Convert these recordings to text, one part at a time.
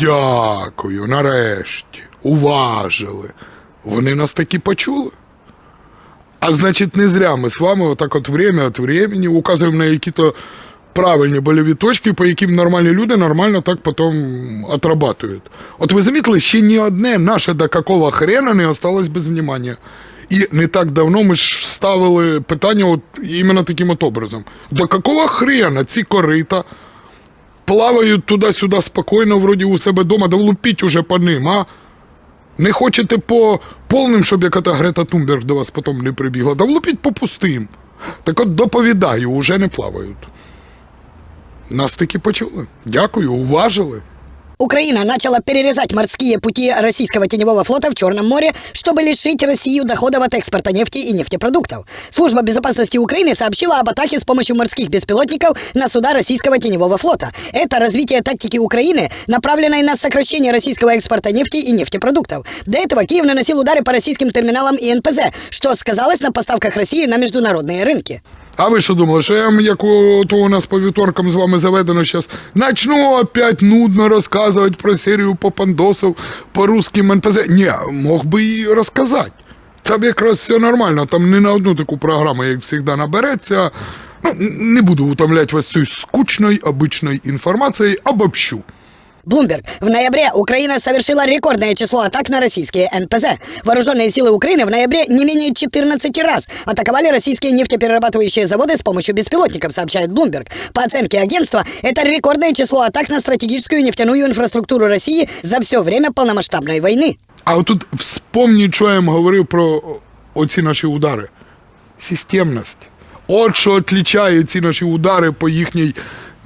дякую, нарешті. Уважили. Вони нас таки почули. А значить, не зря ми з вами отак от время від времени указуємо на які-то правильні больові точки, по яким нормальні люди нормально так потім отрабатують. От ви замітили, ще ні одне наше до какого хрена не осталось без внимання. І не так давно ми ж ставили питання от іменно таким от образом. До какого хрена ці корита плавають туди-сюди спокійно, вроді у себе вдома, да влупіть уже по ним, а? Не хочете по повним, щоб яка та Грета Тумберг до вас потім не прибігла, да влупіть по пустим. Так от доповідаю, уже не плавають. Нас таки почули. Дякую, уважили. Украина начала перерезать морские пути российского теневого флота в Черном море, чтобы лишить Россию доходов от экспорта нефти и нефтепродуктов. Служба безопасности Украины сообщила об атаке с помощью морских беспилотников на суда российского теневого флота. Это развитие тактики Украины, направленной на сокращение российского экспорта нефти и нефтепродуктов. До этого Киев наносил удары по российским терминалам и НПЗ, что сказалось на поставках России на международные рынки. А ви що думали, що я як то у нас по вівторкам з вами заведено зараз, начну опять нудно розказувати про серію попандосів по русским НПЗ? Ні, мог би і розказати. Там якраз все нормально, там не на одну таку програму, як завжди, набереться. Ну, не буду утомлять вас цією скучною, обичною інформацією, обобщу. Bloomberg. В ноябре Украина совершила рекордное число атак на российские НПЗ. Вооруженные силы Украины в ноябре не менее 14 раз атаковали российские нефтеперерабатывающие заводы с помощью беспилотников, сообщает Bloomberg. По оценке агентства, это рекордное число атак на стратегическую нефтяную инфраструктуру России за все время полномасштабной войны. А отут вспомніть, що я вам говорив про оці наші удари. Системність. От що відлічає ці наші удари по їхній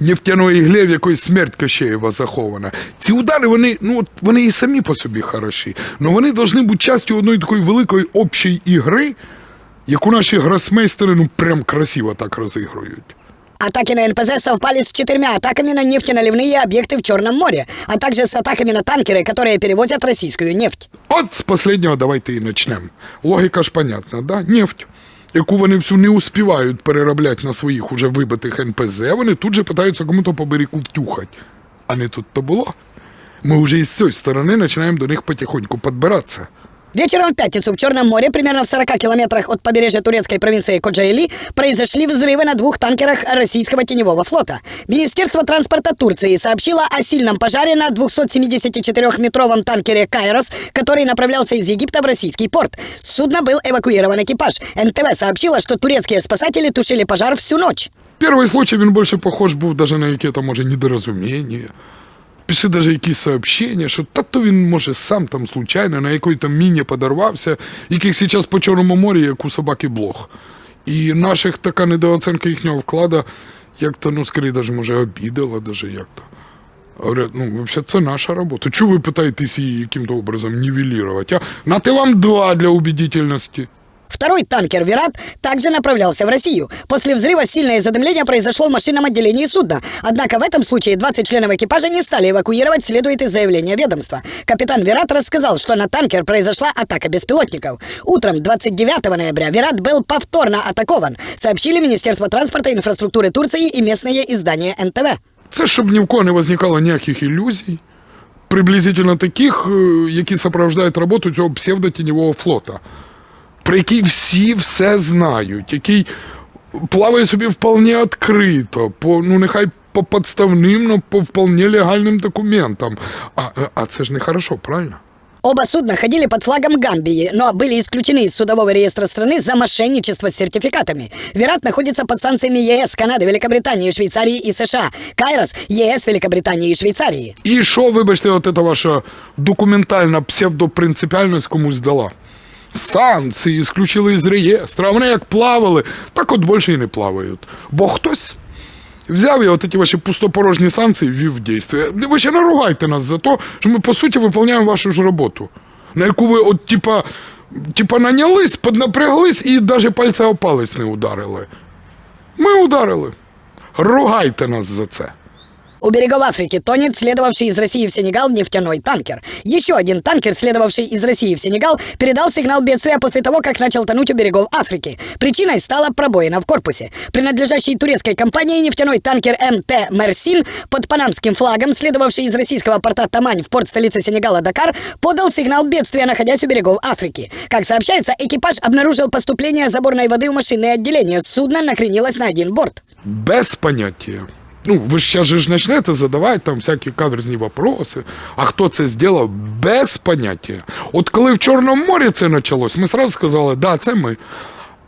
нефтяної іглі, в якої смерть Кощеєва захована. Ці удари, вони, ну, от вони і самі по собі хороші. але вони повинні бути частю одної такої великої общої ігри, яку наші гросмейстери ну прям красиво так розігрують. Атаки на НПЗ совпали с четырьмя атаками на нефтеналивные объекты в Черном море, а также с атаками на танкеры, которые перевозят российскую нефть. От з последнього давайте і почнемо. Логіка ж понятна, да? Нефть, яку вони всю не успівають переробляти на своїх уже вибитих НПЗ, вони тут же питаються кому-то по берегу. А не тут то було. Ми вже із цієї сторони починаємо до них потихоньку підбиратися. Вечером в пятницу в Черном море, примерно в 40 километрах от побережья турецкой провинции Коджаили, произошли взрывы на двух танкерах российского теневого флота. Министерство транспорта Турции сообщило о сильном пожаре на 274-метровом танкере «Кайрос», который направлялся из Египта в российский порт. С судна был эвакуирован экипаж. НТВ сообщила, что турецкие спасатели тушили пожар всю ночь. Перший случай він більше похож був даже на яке-то, може, недорозуміння. Пішли даже якісь сообщення, що та то він, може, сам там случайно на там міні подорвався, яких зараз по Чорному морі, як у собаки блох. І наших така недооценка їхнього вклада, як-то, ну, скоріше, даже, може, обідала, даже як-то. Говорят, ну, вообще, це наша робота. Чого ви питаєтесь її яким-то образом нівелірувати? А нате вам два для убедительності. Второй танкер «Вират» также направлялся в Россию. После взрыва сильное задымление произошло в машинном отделении судна. Однако в этом случае 20 членов экипажа не стали эвакуировать, следует из заявления ведомства. Капитан «Вират» рассказал, что на танкер произошла атака беспилотников. Утром 29 ноября «Вират» был повторно атакован, сообщили Министерство транспорта и инфраструктуры Турции и местное издание НТВ. Це щоб ні в кого не возникало ніяких ілюзій, приблизительно таких, е, які супроводжують роботу цього псевдотіньового флота, про який всі все знають, який плаває собі вполне відкрито, по, ну нехай по подставним, но по вполне легальним документам. А, а це ж не хорошо, правильно? Оба судна ходили под флагом Гамбии, но были исключены из судового реестра страны за мошенничество с сертификатами. Вират находится под санкциями ЕС, Канады, Великобритании, Швейцарии и США. Кайрос – ЕС, Великобритании и Швейцарии. І що, вибачте, от эта ваша документальна псевдопринципіальність комусь дала? Санкції исключили із реєстру, а вони як плавали, так от більше і не плавають. Бо хтось взяв і от ці ваші пустопорожні санкції ввів в дійство. Ви ще наругайте нас за те, що ми, по суті, виконуємо вашу ж роботу, на яку ви от, типа, типа нанялись, поднапряглись і навіть пальця о не ударили. Ми ударили. Ругайте нас за це. У берегов Африки тонет следовавший из России в Сенегал нефтяной танкер. Еще один танкер, следовавший из России в Сенегал, передал сигнал бедствия после того, как начал тонуть у берегов Африки. Причиной стала пробоина в корпусе. Принадлежащий турецкой компании нефтяной танкер МТ «Мерсин» под панамским флагом, следовавший из российского порта Тамань в порт столицы Сенегала Дакар, подал сигнал бедствия, находясь у берегов Африки. Как сообщается, экипаж обнаружил поступление заборной воды в машинное отделение. Судно накренилось на один борт. Без поняття. Ну, ви ж ж почнете задавати там всякі каверзні вопроси. А хто це зробив? Без поняття. От коли в Чорному морі це почалось, ми одразу сказали, да, це ми.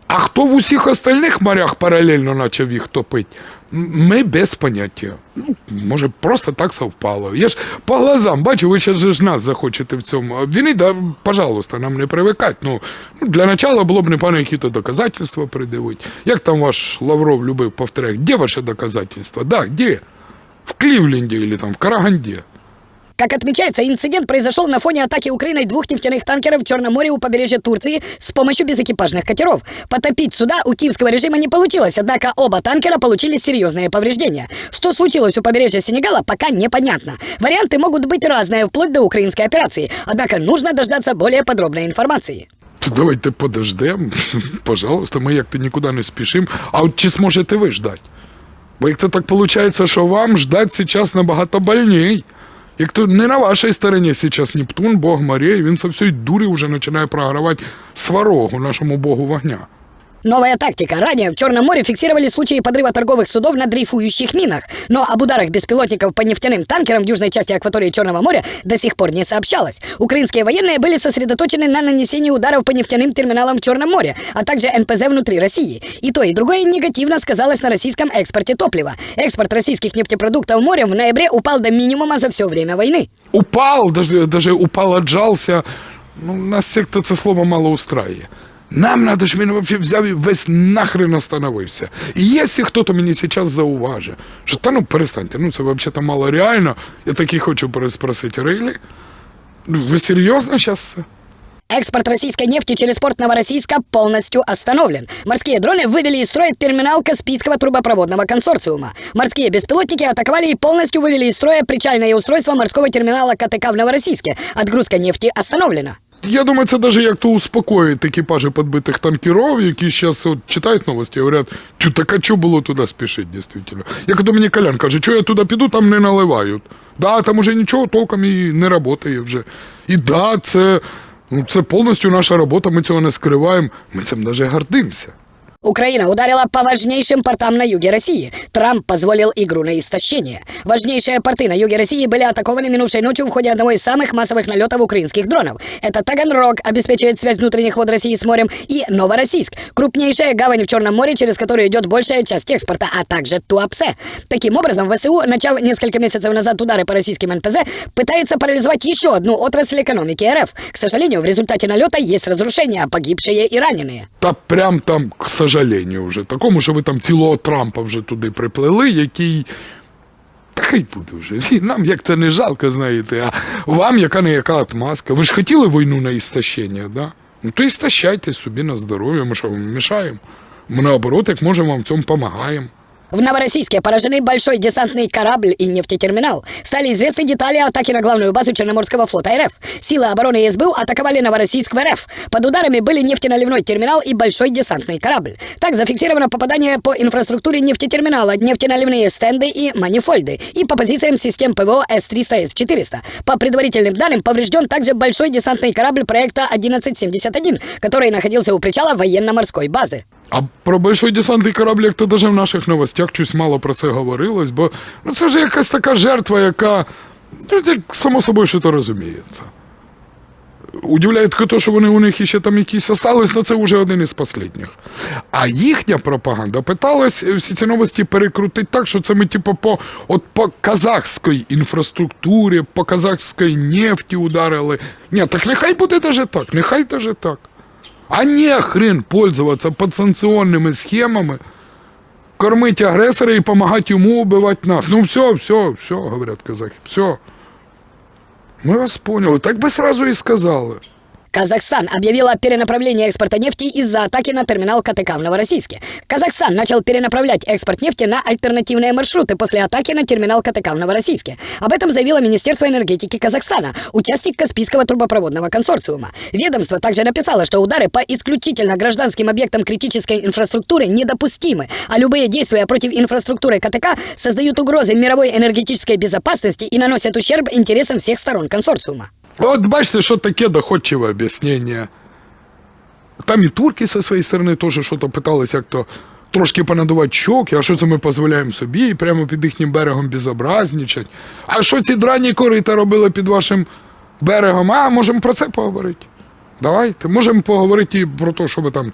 А хто в усіх остальних морях паралельно почав їх топити? Ми без поняття. Ну, може, просто так совпало. Я ж по глазам бачу, ви ще ж нас захочете в цьому. обвинити, да, пожалуйста, нам не привикать. Ну, ну, для начала було б непогано якісь доказательства придивити. Як там ваш Лавров любив повторяти, де ваші доказательства? Да, де? В Кливленді или там в Караганді. Как отмечается, инцидент произошел на фоне атаки Украиной двух нефтяных танкеров в Черном море у побережья Турции с помощью безэкипажных катеров. Потопить суда у киевского режима не получилось, однако оба танкера получили серьезные повреждения. Что случилось у побережья Сенегала, пока непонятно. Варианты могут быть разные, вплоть до украинской операции, однако нужно дождаться более подробной информации. Давайте подождемо. Пожалуйста, ми як-то нікуди не спішимо. А от чи зможете ви ждати? Бо як то так виходить, що вам ждать зараз набагато больней. Як то не на вашій стороні зараз Нептун, Бог морей, він со всієї дурі вже починає програвати сварогу нашому Богу вогня. Новая тактика. Ранее в Черном море фиксировали случаи подрыва торговых судов на дрейфующих минах, но об ударах беспилотников по нефтяным танкерам в южной части акватории Черного моря до сих пор не сообщалось. Украинские военные были сосредоточены на нанесении ударов по нефтяным терминалам в Черном море, а также НПЗ внутри России. И то, и другое негативно сказалось на российском экспорте топлива. Экспорт российских нефтепродуктов морем в ноябре упал до минимума за все время войны. Упал, даже, даже упал, отжался. Ну, нас секта це слово мало устраює. Нам надо, щоб він вообще взяв і весь нахрен остановився. І якщо хто-то мені зараз зауважить, що та ну перестаньте, ну це взагалі мало реально, я таки хочу переспросити, Рейлі, ну ви серйозно зараз це? Экспорт российской нефти через порт Новороссийска полностью остановлен. Морские дроны вывели из строя терминал Каспийского трубопроводного консорциума. Морские беспилотники атаковали и полностью вывели из строя причальное устройство морского терминала КТК в Новороссийске. Отгрузка нефти остановлена. Я думаю, це даже як то успокоїть екіпажі підбитих танкеров, які зараз от читають новості говорять, тю, так а чого було туди спішити, дійсно. Як то мені Колян каже, що я туди піду, там не наливають. Да, там уже нічого толком і не працює вже. І да, це, ну, це повністю наша робота, ми цього не скриваємо, ми цим навіть гордимося. Украина ударила по важнейшим портам на юге России. Трамп позволил игру на истощение. Важнейшие порты на юге России были атакованы минувшей ночью в ходе одного из самых массовых налетов украинских дронов. Это Таганрог обеспечивает связь внутренних вод России с морем и Новороссийск, крупнейшая гавань в Черном море, через которую идет большая часть экспорта, а также Туапсе. Таким образом, ВСУ, начав несколько месяцев назад удары по российским НПЗ, пытается парализовать еще одну отрасль экономики РФ. К сожалению, в результате налета есть разрушения, погибшие и раненые. Та прям там, к сожалению, вже такому, що ви там цілого Трампа вже туди приплели, який. Та хай буде вже. Нам як то не жалко, знаєте, а вам яка не яка отмазка. Ви ж хотіли війну на істощення, да? Ну то істощайте собі на здоров'я, ми що вам мішаємо? Ми наоборот, як можемо, вам в цьому допомагаємо. В Новороссийске поражены большой десантный корабль и нефтетерминал. Стали известны детали атаки на главную базу Черноморского флота РФ. Силы обороны СБУ атаковали Новороссийск в РФ. Под ударами были нефтеналивной терминал и большой десантный корабль. Так зафиксировано попадание по инфраструктуре нефтетерминала, нефтеналивные стенды и манифольды, и по позициям систем ПВО С-300, С-400. По предварительным данным, поврежден также большой десантный корабль проекта 1171, который находился у причала военно-морской базы. А про большой десантний корабль, як то даже в наших новостях щось мало про це говорилось, бо ну, це ж якась така жертва, яка, ну, як само собою, що то розуміється. Удивляє тільки те, що вони у них ще там якісь остались, але це вже один із останніх. А їхня пропаганда питалась всі ці новості перекрутити так, що це ми, типу, по, от по казахській інфраструктурі, по казахській нефті ударили. Ні, так нехай буде даже так, нехай даже так. А не хрен пользоваться подсанкционными схемами, кормить агрессора и помогать ему убивать нас. Ну все, все, все, говорят казахи, все. Мы вас поняли. Так бы сразу и сказали. Казахстан объявил о перенаправлении экспорта нефти из-за атаки на терминал КТК в Новороссийске. Казахстан начал перенаправлять экспорт нефти на альтернативные маршруты после атаки на терминал КТК в Новороссийске. Об этом заявило Министерство энергетики Казахстана, участник Каспийского трубопроводного консорциума. Ведомство также написало, что удары по исключительно гражданским объектам критической инфраструктуры недопустимы, а любые действия против инфраструктуры КТК создают угрозы мировой энергетической безопасности и наносят ущерб интересам всех сторон консорциума. От бачите, що таке доходчиве об'яснення. Там і турки зі своєї сторони теж щось питалися, як то трошки понадувати щоки, а що це ми дозволяємо собі, і прямо під їхнім берегом безобразничать. А що ці драні корита робили під вашим берегом? А, можемо про це поговорити. Давайте. Можемо поговорити і про те, що ви там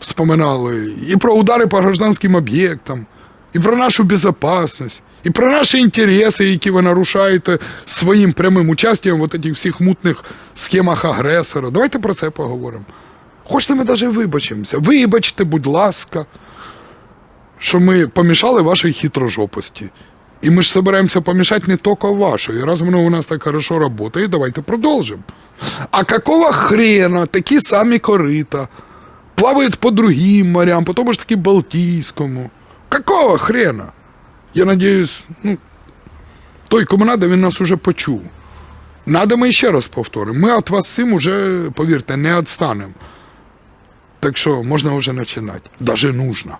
вспоминали, і про удари по гражданським об'єктам, і про нашу безопасность, і про наші інтереси, які ви нарушаєте своїм прямим участям в этих всіх мутних схемах агресора. Давайте про це поговоримо. Хочете, ми навіть вибачимося. Вибачте, будь ласка, що ми помішали вашій хитрожопості. І ми ж собираемся помішати не тільки вашої. Раз воно у нас так хорошо працює, давайте продовжимо. А какого хрена такі самі корита плавают по другим морям, по тому ж таки Балтійському. Какого хрена? Я надіюсь, ну, той, кому надо, він нас уже почув. Надо ми ще раз повторимо. Ми від вас цим уже, повірте, не відстанемо. Так що можна вже починати. Даже нужно.